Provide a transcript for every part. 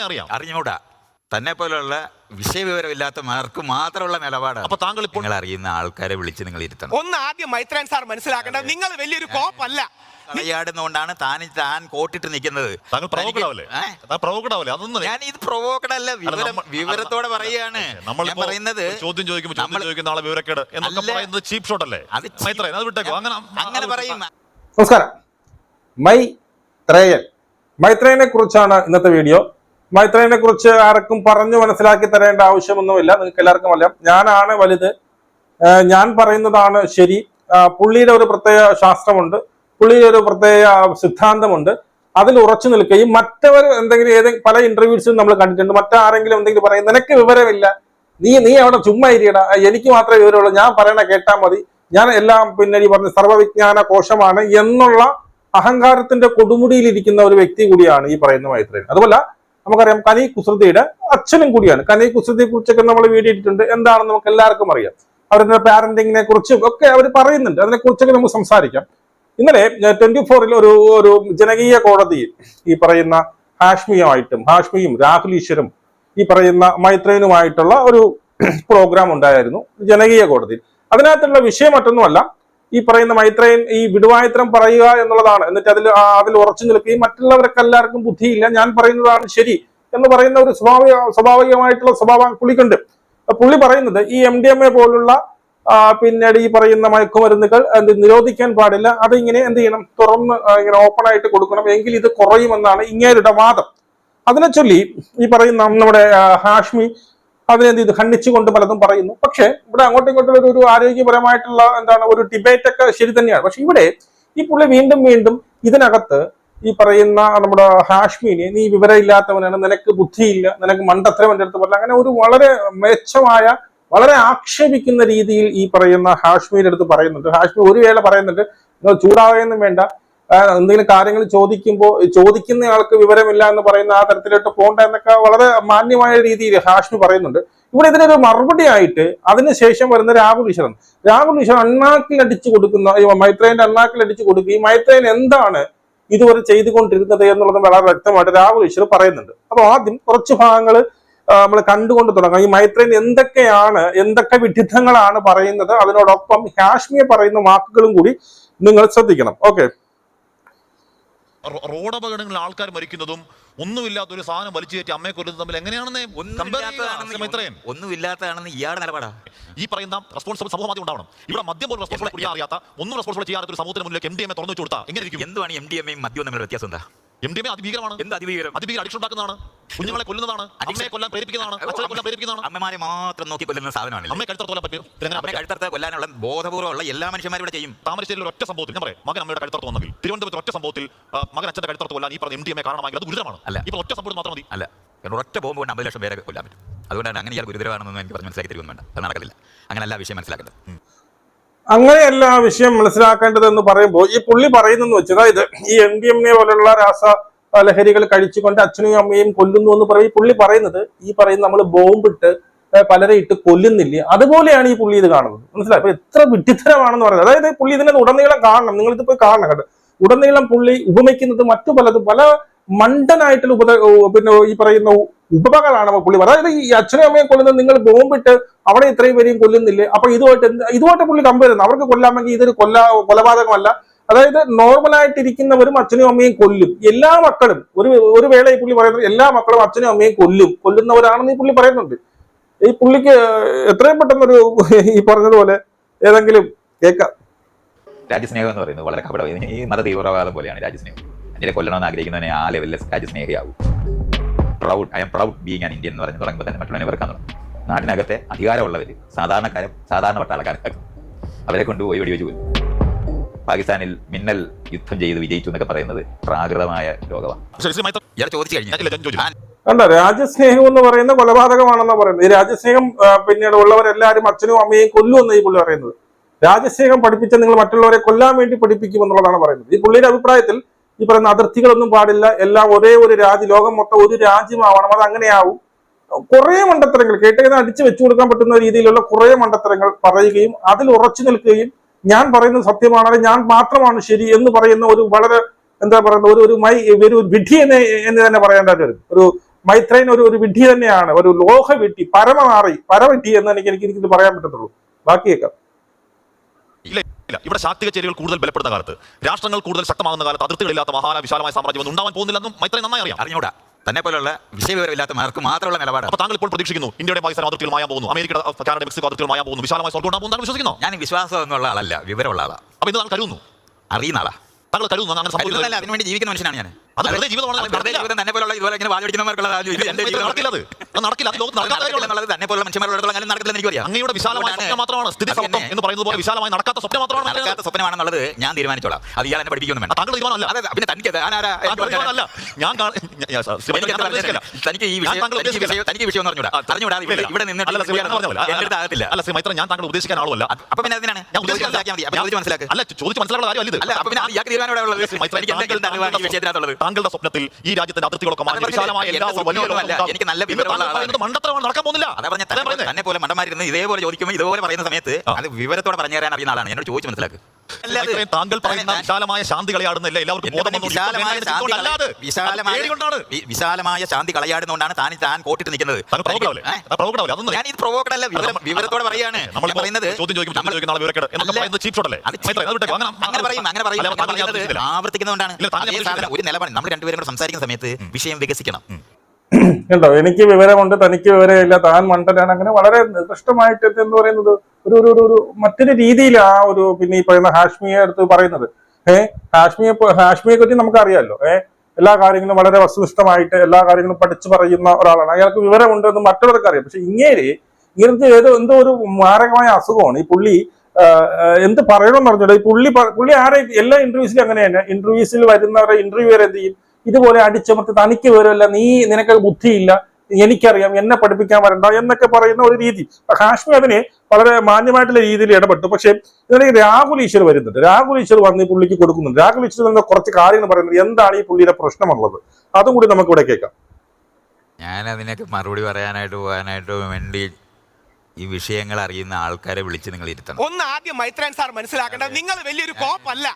വ്യക്തമായി അറിയാം. അറിഞ്ഞൂടാ തന്നെ പോലുള്ള വിഷയവിവരമില്ലാത്തമാർക്ക് മാത്രമുള്ള നിലപാടാണ് അപ്പൊ താങ്കൾ ഇപ്പോൾ നിങ്ങൾ അറിയുന്ന ആൾക്കാരെ വിളിച്ച് നിങ്ങൾ ഇരുത്തണം. ഒന്ന് ആദ്യം മൈത്രൻ സാർ മനസ്സിലാക്കേണ്ടത് നിങ്ങൾ വലിയൊരു കോപ്പല്ല. ാണ് താൻ താൻ കോട്ടിട്ട് നിൽക്കുന്നത്. താങ്കൾ ഏ? താങ്കൾ അതൊന്നും ഞാൻ ഇത് പ്രൊവോക്കഡ് അല്ല വിവരം വിവരത്തോടെ പറയാണ് നമ്മൾ പറയുന്നത് ചോദ്യം ചോദിക്കുമ്പോൾ ചോദ്യം ചോദിക്കുന്ന ആളെ വിവരക്കേട് എന്നൊക്കെ. പറയുന്നത് ചീപ്പ് ഷോട്ട് അല്ലേ? അത് മൈത്രേ അത് വിട്ടേക്കോ? അങ്ങനെ അങ്ങനെ പറയും. നമസ്കാരം. മൈ ത്രേയൻ മൈത്രേയനെ കുറിച്ചാണ് ഇന്നത്തെ വീഡിയോ. മൈത്രേയനെ കുറിച്ച് ആർക്കും പറഞ്ഞു മനസ്സിലാക്കി തരേണ്ട ആവശ്യമൊന്നുമില്ല. നിങ്ങൾക്ക് എല്ലാവർക്കും അറിയാം. ഞാനാണ് വലുത്. ഞാൻ പറയുന്നതാണ് ശരി. പുള്ളിയുടെ ഒരു പ്രത്യേക ശാസ്ത്രമുണ്ട്. പുള്ളിയുടെ ഒരു പ്രത്യേക സിദ്ധാന്തമുണ്ട്. അതിൽ ഉറച്ചു നിൽക്കുകയും മറ്റവർ എന്തെങ്കിലും ഏതെങ്കിലും പല ഇന്റർവ്യൂസും നമ്മൾ കണ്ടിട്ടുണ്ട്. മറ്റാരെങ്കിലും എന്തെങ്കിലും പറയും നിനക്ക് വിവരമില്ല. നീ നീ അവിടെ ചുമ്മാ ഇരിയടാ. എനിക്ക് മാത്രമേ വിവരമുള്ളൂ. ഞാൻ പറയണ കേട്ടാൽ മതി. ഞാൻ എല്ലാം പിന്നെ ഈ പറഞ്ഞ സർവവിജ്ഞാന കോശമാണ് എന്നുള്ള അഹങ്കാരത്തിന്റെ കൊടുമുടിയിലിരിക്കുന്ന ഒരു വ്യക്തി കൂടിയാണ് ഈ പറയുന്ന മൈത്രേൻ. അതുപോലെ നമുക്കറിയാം കനി കുസൃതിയുടെ അച്ഛനും കൂടിയാണ്. കനി കുസൃതിയെ കുറിച്ചൊക്കെ നമ്മൾ വീഡിയോ ഇട്ടിട്ടുണ്ട്. എന്താണെന്ന് നമുക്ക് എല്ലാവർക്കും അറിയാം. അവരുടെ പാരന്റിങ്ങിനെ കുറിച്ചും ഒക്കെ അവർ പറയുന്നുണ്ട്. അതിനെക്കുറിച്ചൊക്കെ നമുക്ക് സംസാരിക്കാം. ഇന്നലെ ട്വന്റി ഫോറിൽ ഒരു ഒരു ജനകീയ കോടതിയിൽ ഈ പറയുന്ന ഹാഷ്മിയുമായിട്ടും ഹാഷ്മിയും രാഹുൽ ഈശ്വരും ഈ പറയുന്ന മൈത്രേനുമായിട്ടുള്ള ഒരു പ്രോഗ്രാം ഉണ്ടായിരുന്നു. ജനകീയ കോടതിയിൽ. അതിനകത്തുള്ള വിഷയം മറ്റൊന്നുമല്ല. ഈ പറയുന്ന മൈത്രേയൻ ഈ വിടുവായത്രം പറയുക എന്നുള്ളതാണ്. എന്നിട്ട് അതിൽ അതിൽ ഉറച്ചു നിൽക്കുകയും മറ്റുള്ളവർക്ക് എല്ലാവർക്കും ബുദ്ധിയില്ല ഞാൻ പറയുന്നതാണ് ശരി എന്ന് പറയുന്ന ഒരു സ്വാഭാവിക സ്വാഭാവികമായിട്ടുള്ള സ്വഭാവം പുള്ളിക്കുണ്ട്. പുള്ളി പറയുന്നത് ഈ എം ഡി എം എ പോലുള്ള പിന്നീട് ഈ പറയുന്ന മയക്കുമരുന്നുകൾ എന്ത് നിരോധിക്കാൻ പാടില്ല. അതിങ്ങനെ എന്ത് ചെയ്യണം? തുറന്ന് ഇങ്ങനെ ഓപ്പൺ ആയിട്ട് കൊടുക്കണം. എങ്കിൽ ഇത് കുറയുമെന്നാണ് ഇങ്ങേരുടെ വാദം. അതിനെ ചൊല്ലി ഈ പറയുന്ന നമ്മുടെ ഹാഷ്മി അതിനെന്ത് ചെയ്തു? ഖണ്ഡിച്ചുകൊണ്ട് പലതും പറയുന്നു. പക്ഷേ ഇവിടെ അങ്ങോട്ടും ഇങ്ങോട്ടും ഒരു ആരോഗ്യപരമായിട്ടുള്ള എന്താണ് ഒരു ഡിബേറ്റ് ഒക്കെ ശരി തന്നെയാണ്. പക്ഷെ ഇവിടെ ഈ പുള്ളി വീണ്ടും വീണ്ടും ഇതിനകത്ത് ഈ പറയുന്ന നമ്മുടെ ഹാഷ്മിനെ നീ വിവരം വിവരമില്ലാത്തവനാണ് നിനക്ക് ബുദ്ധിയില്ല നിനക്ക് മണ്ടത്തരം എന്റെ അടുത്ത് പറഞ്ഞ അങ്ങനെ ഒരു വളരെ മെച്ചമായ വളരെ ആക്ഷേപിക്കുന്ന രീതിയിൽ ഈ പറയുന്ന ഹാഷ്മിയുടെ അടുത്ത് പറയുന്നുണ്ട്. ഹാഷ്മി ഒരു വേള പറയുന്നുണ്ട് ചൂടാവുകയൊന്നും വേണ്ട എന്തെങ്കിലും കാര്യങ്ങൾ ചോദിക്കുമ്പോൾ ചോദിക്കുന്ന ആൾക്ക് വിവരമില്ല എന്ന് പറയുന്ന ആ തരത്തിലോട്ട് പോകണ്ട എന്നൊക്കെ വളരെ മാന്യമായ രീതിയിൽ ഹാഷ്മി പറയുന്നുണ്ട്. ഇവിടെ ഇതിനൊരു മറുപടി ആയിട്ട് അതിനുശേഷം വരുന്ന രാഹുൽ ഈശ്വരൻ. രാഹുൽ ഈശ്വരൻ അണ്ണാക്കിൽ അടിച്ചു കൊടുക്കുന്ന മൈത്രേന്റെ അണ്ണാക്കിൽ അടിച്ചു കൊടുക്കുകയും മൈത്രേൻ എന്താണ് ഇതുവരെ ചെയ്തുകൊണ്ടിരുന്നത് എന്നുള്ളത് വളരെ വ്യക്തമായിട്ട് രാഹുൽ ഈശ്വർ പറയുന്നുണ്ട്. അപ്പൊ ആദ്യം കുറച്ച് ഭാഗങ്ങൾ നമ്മൾ കണ്ടുകൊണ്ട് തുടങ്ങാം. ഈ മൈത്രേൻ എന്തൊക്കെയാണ് എന്തൊക്കെ വിഡിത്തങ്ങളാണ് പറയുന്നത്? അതിനോടൊപ്പം കാശ്മീർ പറയുന്ന വാക്കുകളും കൂടി നിങ്ങൾ ശ്രദ്ധിക്കണം. ഓക്കെ. റോ- റോഡ് അപകടങ്ങളിൽ ആൾക്കാർ മരിക്കുന്നതും ഒന്നുമില്ലാത്ത ഒരു സാധനം വലിച്ചു കയറ്റി അമ്മയെ കൊല്ലുന്നത് തമ്മിൽ എങ്ങനെയാണെന്ന് ഇത്രയും. ഒന്നുമില്ലാത്തതാണെന്ന് ഇയാളുടെ നിലപാടാ. ഈ പറയുന്ന റെസ്പോൺസിബിൾ സമൂഹം ആദ്യം ഉണ്ടാവണം. ഇവിടെ മദ്യം പോലും റെസ്പോൺസിബിൾ കുടിക്കാൻ അറിയാത്ത ഒന്നും റെസ്പോൺസിബിൾ ചെയ്യാത്ത ഒരു സമൂഹത്തിന് മുന്നിലേക്ക് എം ഡി എം എ തുറന്നു കൊടുത്താൽ എങ്ങനെ ഇരിക്കും? എന്തുവാണ് എം ഡി എം എയും മദ്യവും തമ്മിലുള്ള വ്യത്യാസം എന്താ? എം ഡി എം അതിഭീകരമാണ്. എന്ത് അതിഭീകരം? അതിഭീകര അഡിക്ഷൻ ഉണ്ടാക്കുന്നതാണ്. കുഞ്ഞുങ്ങളെ കൊല്ലുന്നതാണ്. അമ്മയെ കൊല്ലാൻ പ്രേരിപ്പിക്കുന്നതാണ്. അച്ഛനെ കൊല്ലാൻ പ്രേരിപ്പിക്കുന്നതാണ്. അമ്മമാരെ മാത്രം നോക്കി കൊല്ലുന്ന സാധനമാണ് അമ്മയെ കഴുത്തർ കൊല്ലാൻ പറ്റും പിന്നെ അമ്മയെ കഴുത്തർത്ത് കൊല്ലാനുള്ള ബോധപൂർവമുള്ള എല്ലാ മനുഷ്യന്മാരും ഇവിടെ ചെയ്യും. താമരശ്ശേരിയിൽ ഒരു ഒറ്റ സംഭവത്തിൽ ഞാൻ പറയാം മകൻ അമ്മയുടെ കഴുത്തർത്ത് വന്നെങ്കിൽ തിരുവനന്തപുരത്ത് ഒറ്റ സംഭവത്തിൽ മകൻ അച്ഛന്റെ കഴുത്തർത്ത് കൊല്ലാൻ ഈ പറഞ്ഞ എം ഡി എം എ കാരണമായി അത് ഗുരുതരമാണ്. അല്ല. ഇപ്പോൾ ഒറ്റ സംഭവം മാത്രം മതി. അല്ല. കാരണം ഒറ്റ ബോംബ് കൊണ്ട് അമ്പത് ലക്ഷം പേരെ കൊല്ലാൻ പറ്റും. അതുകൊണ്ടാണ് അങ്ങനെ ഇയാൾ ഗുരുതരമാണെന്ന് എനിക്ക് പറഞ്ഞ് മനസ്സിലാക്കി തരുമെന്ന് വേണ്ട. അത് നടക്കില്ല അങ്ങനെ എല്ലാ വിഷയം മനസ്സിലാക്കേണ്ടത്. അങ്ങനെയല്ല ആ വിഷയം മനസ്സിലാക്കേണ്ടതെന്ന് പറയുമ്പോൾ ഈ പുള്ളി പറയുന്നെന്ന് വെച്ചാൽ അതായത് ഈ എം ഡി എം എ പോലുള്ള രാസ ലഹരികൾ കഴിച്ചുകൊണ്ട് അച്ഛനെയും അമ്മയും കൊല്ലുന്നു എന്ന് പറയും. ഈ പുള്ളി പറയുന്നത് ഈ പറയുന്ന നമ്മൾ ബോംബിട്ട് പലരെ ഇട്ട് കൊല്ലുന്നില്ല? അതുപോലെയാണ് ഈ പുള്ളി ഇത് കാണുന്നത്. മനസ്സിലായി? അപ്പൊ എത്ര വിഡ്ഢിത്തരമാണെന്ന് പറയുന്നത്. അതായത് പുള്ളി ഇതിനെ ഉടനീളം കാണണം. നിങ്ങളിത് ഇത് പോയി കാണണം കേട്ടോ. ഉടനീളം പുള്ളി ഉപമിക്കുന്നത് മറ്റു പലതും പല മണ്ടനായിട്ടുള്ള ഉപ പിന്നെ ഈ പറയുന്ന ഉപമകളാണ് പുള്ളി അതായത് ഈ അച്ഛനും അമ്മയും കൊല്ലുന്നത് നിങ്ങൾ ബോംബിട്ട് അവിടെ ഇത്രയും പേരെയും കൊല്ലുന്നില്ലേ? അപ്പൊ ഇതുമായിട്ട് ഇതുമായിട്ട് പുള്ളി കമ്പ ചെയ്യുന്നത് അവർക്ക് കൊല്ലാമെങ്കിൽ ഇതൊരു കൊല്ല കൊലപാതകമല്ല. അതായത് നോർമലായിട്ടിരിക്കുന്നവരും അച്ഛനും അമ്മയും കൊല്ലും. എല്ലാ മക്കളും ഒരു ഒരു വേള ഈ പുള്ളി പറയുന്നത് എല്ലാ മക്കളും അച്ഛനും അമ്മയും കൊല്ലും. കൊല്ലുന്നവരാണെന്ന് ഈ പുള്ളി പറയുന്നുണ്ട്. ഈ പുള്ളിക്ക് എത്രയും പെട്ടെന്നൊരു ഈ പറഞ്ഞതുപോലെ ഏതെങ്കിലും കേൾക്കാം രാജ്യസ്നേഹം എന്ന് പറയുന്നത് വളരെ കപടം ഈ മത തീവ്രവാദം പോലെയാണ് രാജ്യസ്നേഹം. അതിനെ കൊല്ലണമെന്ന് ആഗ്രഹിക്കുന്നവനെ ആ ലെവലിലെ രാജ്യ സ്നേഹിയാവും proud I am proud being an Indian എന്ന് പറഞ്ഞ് തുടങ്ങുമ്പോൾ തന്നെ മറ്റുള്ളവനെ വെറുക്കാൻ തുടങ്ങും. നാട്ടിനകത്തെ അധികാരമുള്ളവർ സാധാരണക്കാരെ സാധാരണ പട്ടാളക്കാരൻ അവരെ കൊണ്ടുപോയി വെടിവെച്ച് പോലും പാകിസ്ഥാനിൽ മിന്നൽ യുദ്ധം ചെയ്ത് വിജയിച്ചു എന്നൊക്കെ പറയുന്നത് പ്രാകൃതമായ ലോകമാണ്. കഴിഞ്ഞാൽ കണ്ട രാജ്യസ്നേഹം എന്ന് പറയുന്ന കൊലപാതകമാണെന്ന് പറയുന്നത്. ഈ രാജ്യസ്നേഹം പിന്നീട് ഉള്ളവരെല്ലാവരും അച്ഛനും അമ്മയും കൊല്ലുമെന്ന് ഈ പുള്ളി പറയുന്നത്. രാജ്യസ്നേഹം പഠിപ്പിച്ച നിങ്ങൾ മറ്റുള്ളവരെ കൊല്ലാൻ വേണ്ടി പഠിപ്പിക്കും എന്നുള്ളതാണ് പറയുന്നത്. ഈ പുള്ളിയുടെ അഭിപ്രായത്തിൽ ഈ പറയുന്ന അതിർത്തികളൊന്നും പാടില്ല. എല്ലാം ഒരേ ഒരു രാജ്യം ലോകം മൊത്തം ഒരു രാജ്യമാവണം. അത് അങ്ങനെയാവും. കുറെ മണ്ടത്തരങ്ങൾ കേട്ടതിന് അടിച്ചു വെച്ചു കൊടുക്കാൻ പറ്റുന്ന രീതിയിലുള്ള കുറെ മണ്ടത്തരങ്ങൾ പറയുകയും അതിൽ ഉറച്ചു നിൽക്കുകയും ഞാൻ പറയുന്നത് സത്യമാണ്? ഞാൻ മാത്രമാണ് ശരി എന്ന് പറയുന്ന ഒരു വളരെ എന്താ പറയുന്ന ഒരു ഒരു മൈ ഒരു വിഡ്ഢി എന്ന് എന്ന് തന്നെ പറയേണ്ട ഒരു ഒരു മൈത്രൈൻ ഒരു ഒരു വിഡ്ഢി തന്നെയാണ്. ഒരു ലോഹ വിഡ്ഢി പരമമാറി പരവിഡ്ഢി എന്ന് എനിക്ക് എനിക്ക് പറയാൻ പറ്റത്തുള്ളൂ. ബാക്കി കേൾക്കാം ഇല്ല. ഇവിടെ ശാക്തിക ചേരികൾ കൂടുതൽ ബലപ്പെടുന്ന കാലത്ത് രാഷ്ട്രങ്ങൾ കൂടുതൽ ശക്തമാകുന്ന കാലത്ത് അതിർത്തികളില്ലാത്ത മഹാന വിശാലമായ സാമ്രാജ്യം ഉണ്ടാവാൻ പോകുന്നില്ലെന്നും മൈത്രി നന്നായി അറിയാം. അറിഞ്ഞൂടാ തന്നെ പോലുള്ള വിഷയവിവരമില്ലാത്ത മാർക്ക് മാത്രമുള്ള നിലപാട് അപ്പൊ താങ്കൾ ഇപ്പോൾ പ്രതീക്ഷിക്കുന്നു ഇന്ത്യയുടെ പാകിസ്ഥാൻ അതിർത്തികൾ മായാൻ പോകുന്നു അമേരിക്കയുടെ കാനഡ മെക്സിക്കോ അതിർത്തികൾ മായാൻ പോകുന്നു വിശാലമായ സ്വർഗം ഉണ്ടാകും താങ്കൾ വിശ്വസിക്കുന്നു? ഞാൻ വിശ്വാസം എന്നുള്ള ആളല്ല വിവരമുള്ള ആളാണ് അപ്പൊ ഇത് താങ്കൾ കരുതുന്നു? അറിയുന്ന ആളാ. താങ്കൾ കരുതുന്നു അങ്ങനെ അതിനുവേണ്ടി ജീവിക്കുന്ന മനുഷ്യനാണ് ഞാൻ. അത് വെറുതെ ജീവിതമാണ് വെറുതെ ജീവിതം തന്നെ പോലുള്ള ഇതുപോലെ ഇങ്ങനെ വാദിക്കുന്നവർക്കുള്ള ഇത് എന്റെ ജീവിതം നടക്കില്ല അത്. നടക്കില്ല അത് ലോകത്ത് നടക്കാത്ത നടക്കില്ല തന്നെ പോലുള്ള മനുഷ്യന്മാരോടുള്ള കാര്യം നടക്കില്ലെന്ന് എനിക്കറിയാം അങ്ങയുടെ വിശാലമായ സ്വപ്നം മാത്രമാണ് സ്ഥിതി അത് എന്ന് പറയുന്നത് പോലെ വിശാലമായി നടക്കാത്ത സ്വപ്നം മാത്രമാണ് നടക്കാത്ത സ്വപ്നമാണെന്നുള്ളത് ഞാൻ തീരുമാനിച്ചോളാം. അത് ഇയാൾ എന്നെ പഠിപ്പിക്കൊന്നും വേണ്ട. താങ്കൾ തീരുമാനമല്ല. അതെ പിന്നെ തനിക്ക് ഞാനാരാ താങ്കൾ ഞാൻ. തനിക്ക് ഈ വിഷയം തനിക്ക് വിഷയം പറഞ്ഞൂടാ അറിഞ്ഞൂടാ. ഇവിടെ ഇല്ല. നിന്നിട്ട് അല്ല, ശ്രീ മൈത്രി പറഞ്ഞ പോലെ. എന്റെ അടുത്ത് ആകത്തില്ല. അല്ല ശ്രീ മൈത്ര ഞാൻ താങ്കൾ ഉദ്ദേശിക്കാൻ ആളുമല്ല. അപ്പൊ പിന്നെ എന്തിനാണ്? ഞാൻ മനസ്സിലാക്കിയാൽ മതി അപ്പൊ മനസ്സിലാക്ക്. അല്ല ചോദിച്ച് മനസ്സിലാക്കുന്ന കാര്യമല്ല ഇത്. അപ്പൊ പിന്നെ ഇയാൾക്ക് തീരുമാനം ഇവിടെ ഉള്ളത് എനിക്ക് എന്തെങ്കിലും വിഷയത്തിനകത്തുള്ളത്? താങ്കളുടെ സ്വപ്നത്തിൽ ഈ രാജ്യത്തിന്റെ അതിർത്തികളൊക്കെ മാറ്റി വിശാലമായ എല്ലാ വലിയ. എനിക്ക് നല്ല മണ്ടത്തരമാണ് നടക്കാൻ പോകുന്നില്ല. തന്നെ പോലെ മണ്ടന്മാരിരുന്ന് ഇതേപോലെ ചോദിക്കുമ്പോൾ ഇതുപോലെ പറയുന്ന സമയത്ത് അത് വിവരത്തോടെ പറഞ്ഞു തരാൻ അറിയുന്ന ആളാണ്. എന്നോട് ചോദിച്ചു മനസ്സിലാക്ക്. താങ്കൾ പറയുന്ന വിശാലമായ ശാന്തി കളയാടുന്നില്ല എല്ലാവർക്കും. വിശാലമായ ശാന്തി കളയാടുന്നതുകൊണ്ടാണ് താൻ താൻ കോട്ടിട്ട് നിൽക്കുന്നത് താങ്കൾ പ്രവോക്കടാവില്ലേ ഏ? പ്രവോക്കടാവില്ലേ അതൊന്നും ഞാൻ ഇത് പ്രൊവോക്കഡ് അല്ല വിവരം വിവരത്തോടെ പറയാണ്. നമ്മൾ പറയുന്നത്. ആവർത്തിക്കുന്നതുകൊണ്ടാണ്. ഒരു നിലപാട് നമ്മൾ രണ്ടുപേരും കൂടെ സംസാരിക്കുന്ന സമയത്ത് വിഷയം വികസിക്കണം. കണ്ടോ? എനിക്ക് വിവരമുണ്ട് തനിക്ക് വിവരമില്ല. താൻ മണ്ടനാണ്. അങ്ങനെ വളരെ നികൃഷ്ടമായിട്ട് എന്ന് പറയുന്നത്? ഒരു ഒരു ഒരു- മറ്റൊരു രീതിയിൽ ആ ഒരു പിന്നെ ഈ പറയുന്ന ഹാഷ്മിയെ അടുത്ത് പറയുന്നത്. ഏഹ് ഹാഷ്മിയെ ഹാഷ്മിയെ പറ്റി നമുക്ക് അറിയാമല്ലോ ഏഹ് എല്ലാ കാര്യങ്ങളും വളരെ വസ്തുനിഷ്ഠമായിട്ട് എല്ലാ കാര്യങ്ങളും പഠിച്ചു പറയുന്ന ഒരാളാണ്. അയാൾക്ക് വിവരമുണ്ട് എന്ന് മറ്റുള്ളവർക്ക് അറിയാം. പക്ഷെ ഇങ്ങേര് ഇങ്ങനത്തെ ഏതോ എന്തോ ഒരു മാരകമായ അസുഖമാണ്. ഈ പുള്ളി എന്ത് പറയണമെന്ന് പറഞ്ഞോ ഈ പുള്ളി പുള്ളി ആരെ എല്ലാ ഇന്റർവ്യൂസിലും അങ്ങനെ തന്നെ ഇന്റർവ്യൂസിൽ വരുന്നവരെ ഇന്റർവ്യൂ എന്ത് ചെയ്യും? ഇതുപോലെ അടിച്ചമർത്തി തനിക്ക് വിവരമില്ല നീ നിനക്ക് ബുദ്ധിയില്ല എനിക്കറിയാം എന്നെ പഠിപ്പിക്കാൻ വരണ്ട എന്നൊക്കെ പറയുന്ന ഒരു രീതി. കാശ്മീർ അതിനെ വളരെ മാന്യമായിട്ടുള്ള രീതിയിൽ ഇടപെട്ടു. പക്ഷേ ഇതിലേക്ക് രാഹുൽ ഈശ്വർ വരുന്നുണ്ട്. രാഹുൽ ഈശ്വർ വന്ന് ഈ പുള്ളിക്ക് കൊടുക്കുന്നുണ്ട്. രാഹുൽ ഈശ്വർ എന്ന കുറച്ച് കാര്യങ്ങൾ പറയുന്നത് എന്താണ് ഈ പുള്ളിയുടെ പ്രശ്നമുള്ളത്? അതും കൂടി നമുക്ക് ഇവിടെ കേൾക്കാം. ഞാൻ അതിനൊക്കെ മറുപടി പറയാനായിട്ട് പോകാനായിട്ട് വേണ്ടി ഈ വിഷയങ്ങൾ അറിയുന്ന ആൾക്കാരെ വിളിച്ച് നിങ്ങൾ ഇരുത്തണം. ഒന്ന് ആദ്യം മൈത്രൻ സാർ മനസ്സിലാക്കേണ്ടത് നിങ്ങൾ വലിയൊരു കോപ്പല്ല.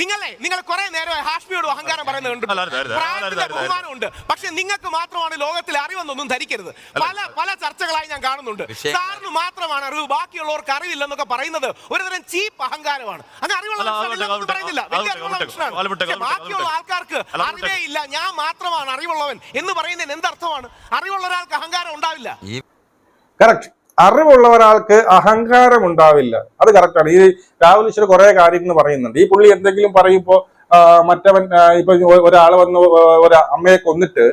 നിങ്ങളെ നിങ്ങൾ കുറെ നേരമായി ഹാഷ്മിയോട് അഹങ്കാരം പറയുന്നത് കണ്ടിട്ടുണ്ട്. ബഹുമാനമുണ്ട്. പക്ഷെ നിങ്ങൾക്ക് മാത്രമാണ് ലോകത്തിൽ അറിവെന്നൊന്നും ധരിക്കരുത്. പല പല ചർച്ചകളായി ഞാൻ കാണുന്നുണ്ട്. സാറിന് മാത്രമാണ് അറിവ് ബാക്കിയുള്ളവർക്ക് അറിവില്ലെന്നൊക്കെ പറയുന്നത് ഒരുതരം ചീപ്പ് അഹങ്കാരമാണ്. അങ്ങനെ അറിവുള്ള അത് പറയുന്നില്ല. വലിയ അറിവുള്ള വിട്ടേക്ക്, ബാക്കിയുള്ള ആൾക്കാർക്ക് അറിവേ ഇല്ല. ഞാൻ മാത്രമാണ് അറിവുള്ളവൻ എന്ന് പറയുന്നതിന് എന്തർത്ഥമാണ് അറിവുള്ള ഒരാൾക്ക് അഹങ്കാരം ഉണ്ടാവില്ല. കറക്റ്റ് അറിവുള്ള ഒരാൾക്ക് അഹങ്കാരം ഉണ്ടാവില്ല അത് കറക്റ്റാണ് ഈ രാഹുൽ ഈശ്വർ കുറെ കാര്യങ്ങൾ പറയുന്നുണ്ട്. ഈ പുള്ളി എന്തെങ്കിലും പറയുമ്പോ മറ്റവൻ ഇപ്പൊ ഒരാൾ വന്ന് ഒരു അമ്മയെ കൊന്നിട്ട്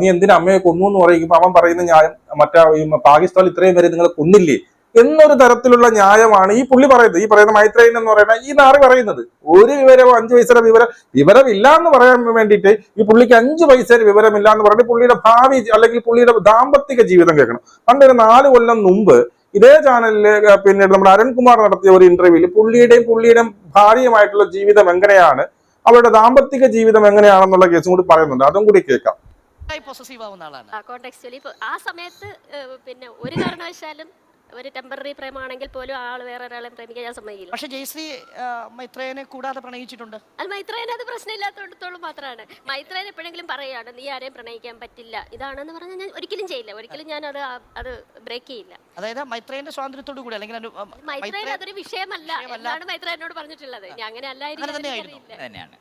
നീ എന്തിനാ അമ്മയെ കൊന്നു എന്ന് പറയുമ്പോ അവൻ പറയുന്ന ഞാൻ മറ്റേ പാകിസ്ഥാൻ ഇത്രയും വരെ നിങ്ങൾ കൊന്നില്ലേ? എന്നൊരു തരത്തിലുള്ള ന്യായമാണ് ഈ പുള്ളി പറയുന്നത്. ഈ പറയുന്ന മൈത്രേയൻ എന്ന് പറയുന്ന ഈ നാറി പറയുന്നത്. ഒരു വിവരമോ അഞ്ചു പൈസയുടെ വിവരം വിവരമില്ല എന്ന് പറയാൻ വേണ്ടിയിട്ട് ഈ പുള്ളിക്ക് അഞ്ചു പൈസയുടെ വിവരമില്ല എന്ന് പറഞ്ഞിട്ട് പുള്ളിയുടെ ഭാവി അല്ലെങ്കിൽ പുള്ളിയുടെ ദാമ്പത്തിക ജീവിതം കേൾക്കണം. പണ്ട് ഒരു നാല് കൊല്ലം മുമ്പ് ഇതേ ചാനലിൽ പിന്നീട് നമ്മുടെ അരുൺകുമാർ നടത്തിയ ഒരു ഇന്റർവ്യൂവിൽ പുള്ളിയുടെയും പുള്ളിയുടെയും ഭാര്യയുമായിട്ടുള്ള ജീവിതം എങ്ങനെയാണ്? അവരുടെ ദാമ്പത്തിക ജീവിതം എങ്ങനെയാണെന്നുള്ള കേസും കൂടി പറയുന്നുണ്ട്. അതും കൂടി കേൾക്കാം. പൊസസീവ് ആവുന്ന ആളാണ്. ആ സമയത്ത് പിന്നെ ഒരു കാരണവശാലും ഒരു ടെമ്പററി പ്രേമാണെങ്കിൽ പോലും ആൾ വേറെ ഒരാളെ പ്രേമിക്കാൻ ഞാൻ സമ്മതിക്കില്ല. പക്ഷെ ജയശ്രീ മൈത്രേനെ കൂടാതെ പ്രണയിച്ചിട്ടുണ്ട്? അത് മൈത്രേനെ അത് പ്രശ്നമില്ലാത്തടത്തോളം മാത്രമാണ് മൈത്രേനെ എപ്പോഴെങ്കിലും പറയുകയാണ് നീ ആരെയും പ്രണയിക്കാൻ പറ്റില്ല. ഇതാണെന്ന് പറഞ്ഞാൽ ഞാൻ ഒരിക്കലും ചെയ്യില്ല. ഒരിക്കലും ഞാൻ അത് ആ- അത് ബ്രേക്ക് ചെയ്യില്ല. അതായത് മൈത്രേന്റെ സ്വാതന്ത്ര്യത്തോടു കൂടി അല്ലെങ്കിൽ അനു- ആ, മൈത്രേൻ അതൊരു വിഷയമല്ല. എന്നാണ് മൈത്രേനോട് പറഞ്ഞിട്ടുള്ളത്. ഞാൻ അങ്ങനെ അല്ലായിരുന്നു അല്ലായിരിക്കും തന്നെയായിരുന്നു. എനിക്കറിയില്ല. തന്നെയാണ്.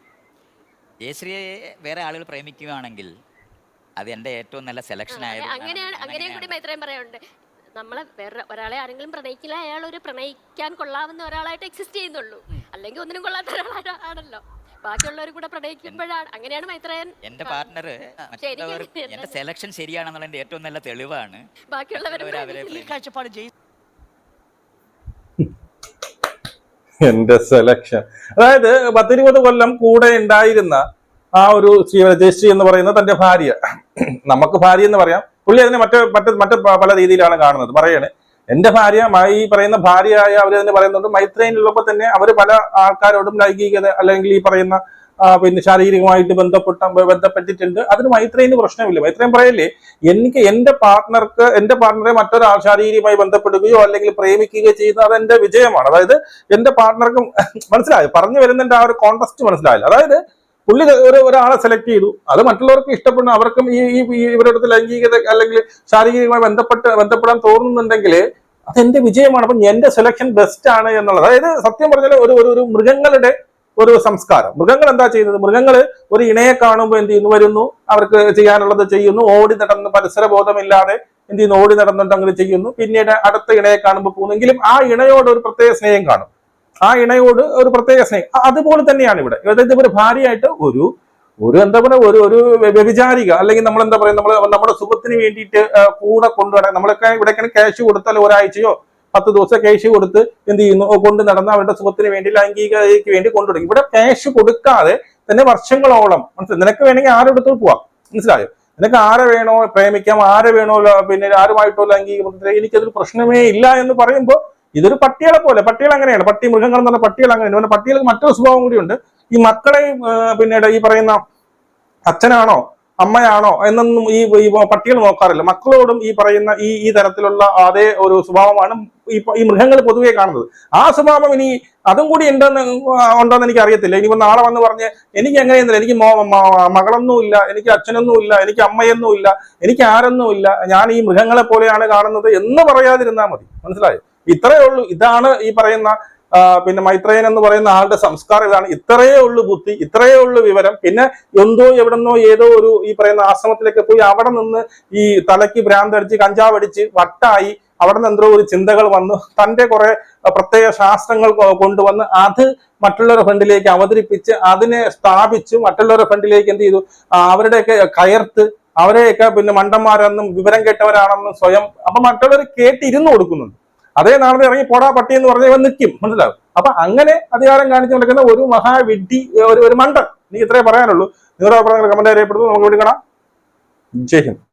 ജയശ്രീയെ വേറെ ആളുകൾ പ്രേമിക്കുകയാണെങ്കിൽ അത് എന്റെ ഏറ്റവും നല്ല സെലക്ഷൻ ആയിരുന്നു ആയത് അങ്ങനെയാണ്. അങ്ങനെയും കൂടി മൈത്രേൻ പറയാറുണ്ട്. നമ്മളെ വേറെ ഒരാളെ ആരെങ്കിലും പ്രണയിക്കില്ല അയാൾ ഒരു പ്രണയിക്കാൻ കൊള്ളാവുന്ന ഒരാളായിട്ട് എക്സിസ്റ്റ് ചെയ്യുന്നുള്ളൂ. അല്ലെങ്കിൽ ഒന്നിനും കൊള്ളാത്ത ഒരാളാണല്ലോ. ബാക്കിയുള്ളവർ കൂടെ പ്രണയിക്കുമ്പോഴാണ്. അങ്ങനെയാണ് മൈത്രയൻ. എന്റെ പാർട്ണർ എന്റെ സെലക്ഷൻ ശരിയാണെന്നുള്ളതിന്റെ ഏറ്റവും നല്ല തെളിവാണ്. ബാക്കിയുള്ളവർ ഈ കാഴ്ചപ്പാട് ജയ് എന്റെ സെലക്ഷൻ അതായത് പത്തിരുപത് കൊല്ലം കൂടെ ഉണ്ടായിരുന്ന ആ ഒരു ശ്രീ ജയശ്രീ എന്ന് പറയുന്ന തന്റെ ഭാര്യ. നമുക്ക് ഭാര്യ എന്ന് പറയാം. പുള്ളി അതിനെ മറ്റു മറ്റ് മറ്റ് പല രീതിയിലാണ് കാണുന്നത്. പറയണേ എന്റെ ഭാര്യ ഈ പറയുന്ന ഭാര്യയായ അവർ തന്നെ പറയുന്നുണ്ട്. മൈത്രേനുള്ളപ്പോൾ തന്നെ അവർ പല ആൾക്കാരോടും ലൈംഗികത അല്ലെങ്കിൽ ഈ പറയുന്ന പിന്നെ ശാരീരികമായിട്ട് ബന്ധപ്പെട്ട ബന്ധപ്പെട്ടിട്ടുണ്ട്. അതിന് മൈത്രേന് പ്രശ്നമില്ല. മൈത്രേൻ പറയല്ലേ എനിക്ക് എന്റെ പാർട്ട്ണർക്ക് എന്റെ പാർട്ട്ണറെ മറ്റൊരാൾ ശാരീരികമായി ബന്ധപ്പെടുകയോ അല്ലെങ്കിൽ പ്രേമിക്കുകയോ ചെയ്യുന്നത് അത് എന്റെ വിജയമാണ്. അതായത് എന്റെ പാർട്ട്ണർക്കും മനസ്സിലായോ? പറഞ്ഞു വരുന്നതിന്റെ ആ ഒരു കോൺടസ്റ്റ് മനസ്സിലായില്ല. അതായത് പുള്ളി ഒരു ഒരാളെ സെലക്ട് ചെയ്തു. അത് മറ്റുള്ളവർക്ക് ഇഷ്ടപ്പെടുന്നു അവർക്കും ഈ ഇവരുടെ ലൈംഗികത അല്ലെങ്കിൽ ശാരീരികമായി ബന്ധപ്പെട്ട് ബന്ധപ്പെടാൻ തോന്നുന്നുണ്ടെങ്കിൽ അത് എന്റെ വിജയമാണ്. അപ്പം എന്റെ സെലക്ഷൻ ബെസ്റ്റ് ആണ് എന്നുള്ളത്. അതായത് സത്യം പറഞ്ഞാൽ ഒരു ഒരു മൃഗങ്ങളുടെ ഒരു സംസ്കാരം. മൃഗങ്ങൾ എന്താ ചെയ്യുന്നത്? മൃഗങ്ങൾ ഒരു ഇണയെ കാണുമ്പോൾ എന്ത് ചെയ്യുന്നു? വരുന്നു. അവർക്ക് ചെയ്യാനുള്ളത് ചെയ്യുന്നു. ഓടി നടന്ന് പരിസര ബോധമില്ലാതെ എന്ത് ചെയ്യുന്നു? ഓടി നടന്നിട്ട് അങ്ങനെ ചെയ്യുന്നു. പിന്നീട് അടുത്ത ഇണയെ കാണുമ്പോൾ പോകുന്നെങ്കിലും ആ ഇണയോട് ഒരു പ്രത്യേക സ്നേഹം കാണും. ആ ഇണയോട് ഒരു പ്രത്യേക സ്നേഹം. അതുപോലെ തന്നെയാണ് ഇവിടെ. ഇവിടെ ഒരു ഭാര്യയായിട്ട് ഒരു ഒരു എന്താ പറയുക ഒരു ഒരു വ്യഭിചാരിക അല്ലെങ്കിൽ നമ്മൾ എന്താ പറയുക നമ്മൾ നമ്മുടെ സുഖത്തിന് വേണ്ടിയിട്ട് കൂടെ കൊണ്ടുവരാൻ നമ്മളൊക്കെ ഇവിടേക്കാണ് ക്യാഷ് കൊടുത്താൽ ഒരാഴ്ചയോ പത്ത് ദിവസം ക്യാഷ് കൊടുത്ത് എന്ത് ചെയ്യുന്നു? കൊണ്ട് നടന്ന അവരുടെ സുഖത്തിന് വേണ്ടി ലൈംഗികതയ്ക്ക് വേണ്ടി കൊണ്ടുവരും. ഇവിടെ ക്യാഷ് കൊടുക്കാതെ തന്നെ വർഷങ്ങളോളം മനസ്സിലായി? നിനക്ക് വേണമെങ്കിൽ ആരോടത്ത് പോവാം? മനസ്സിലായോ? നിനക്ക് ആരെ വേണോ പ്രേമിക്കാം? ആരെ വേണോ പിന്നെ ആരുമായിട്ടോ ലൈംഗിക എനിക്കതൊരു പ്രശ്നമേ ഇല്ല എന്ന് പറയുമ്പോൾ ഇതൊരു പട്ടികളെ പോലെ പട്ടികൾ അങ്ങനെയാണ്. പട്ടി മൃഗങ്ങൾ എന്ന് പറഞ്ഞ പട്ടികൾ അങ്ങനെയാണ്. പിന്നെ പട്ടികൾക്ക് മറ്റൊരു സ്വഭാവം കൂടിയുണ്ട് ഈ മക്കളെ പിന്നീട് ഈ പറയുന്ന അച്ഛനാണോ അമ്മയാണോ എന്നൊന്നും ഈ പട്ടികൾ നോക്കാറില്ല. മക്കളോടും ഈ പറയുന്ന ഈ ഈ തരത്തിലുള്ള അതേ ഒരു സ്വഭാവമാണ് ഈ മൃഗങ്ങൾ പൊതുവെ കാണുന്നത്. ആ സ്വഭാവം ഇനി അതും കൂടി ഉണ്ടെന്ന് ഉണ്ടോന്ന് എനിക്ക് അറിയത്തില്ല. ഇനിയിപ്പോ നാളെ വന്ന് പറഞ്ഞ് എനിക്ക് എങ്ങനെയെന്നില്ല എനിക്ക് മകളൊന്നും ഇല്ല. എനിക്ക് അച്ഛനൊന്നും ഇല്ല. എനിക്ക് അമ്മയൊന്നും ഇല്ല. എനിക്ക് ആരൊന്നും ഇല്ല. ഞാൻ ഈ മൃഗങ്ങളെ പോലെയാണ് കാണുന്നത് എന്ന് പറയാതിരുന്നാൽ മതി. മനസ്സിലായോ? ഇത്രയേ ഉള്ളൂ. ഇതാണ് ഈ പറയുന്ന പിന്നെ മൈത്രയൻ എന്ന് പറയുന്ന ആളുടെ സംസ്കാരം. ഇതാണ് ഇത്രയേ ഉള്ളൂ ബുദ്ധി ഇത്രയേ ഉള്ളൂ വിവരം. പിന്നെ എന്തോ എവിടെന്നോ ഏതോ ഒരു ഈ പറയുന്ന ആശ്രമത്തിലേക്ക് പോയി അവിടെ നിന്ന് ഈ തലയ്ക്ക് ഭ്രാന്തടിച്ച് കഞ്ചാവ് അടിച്ച് വട്ടായി അവിടെ നിന്ന് എന്തോ ഒരു ചിന്തകൾ വന്നു. തന്റെ കുറെ പ്രത്യേക ശാസ്ത്രങ്ങൾ കൊണ്ടുവന്ന് അത് മറ്റുള്ളവരുടെ ഫ്രണ്ടിലേക്ക് അവതരിപ്പിച്ച് അതിനെ സ്ഥാപിച്ച്. മറ്റുള്ളവരുടെ ഫ്രണ്ടിലേക്ക് എന്ത് ചെയ്തു? അവരുടെയൊക്കെ കയർത്ത് അവരെയൊക്കെ പിന്നെ മണ്ടന്മാരെന്നും വിവരം കേട്ടവരാണെന്നും സ്വയം അപ്പൊ മറ്റുള്ളവർ കേട്ടിരുന്നു കൊടുക്കുന്നുണ്ട്. അതേ നാളെ ഇറങ്ങി പോടാ പട്ടി എന്ന് പറഞ്ഞ നിൽക്കും മനസ്സിലാവും അപ്പൊ അങ്ങനെ അധികാരം കാണിച്ചു നടക്കുന്ന ഒരു മഹാവിഡ്ഢി ഒരു ഒരു മണ്ടൻ. എനിക്ക് ഇത്രേ പറയാനുള്ളൂ. നിങ്ങളുടെ അഭിപ്രായങ്ങൾ കമന്റ് അറിയപ്പെടുന്നു നമുക്ക് വിളിക്കണം ജയ് ഹിന്ദ്.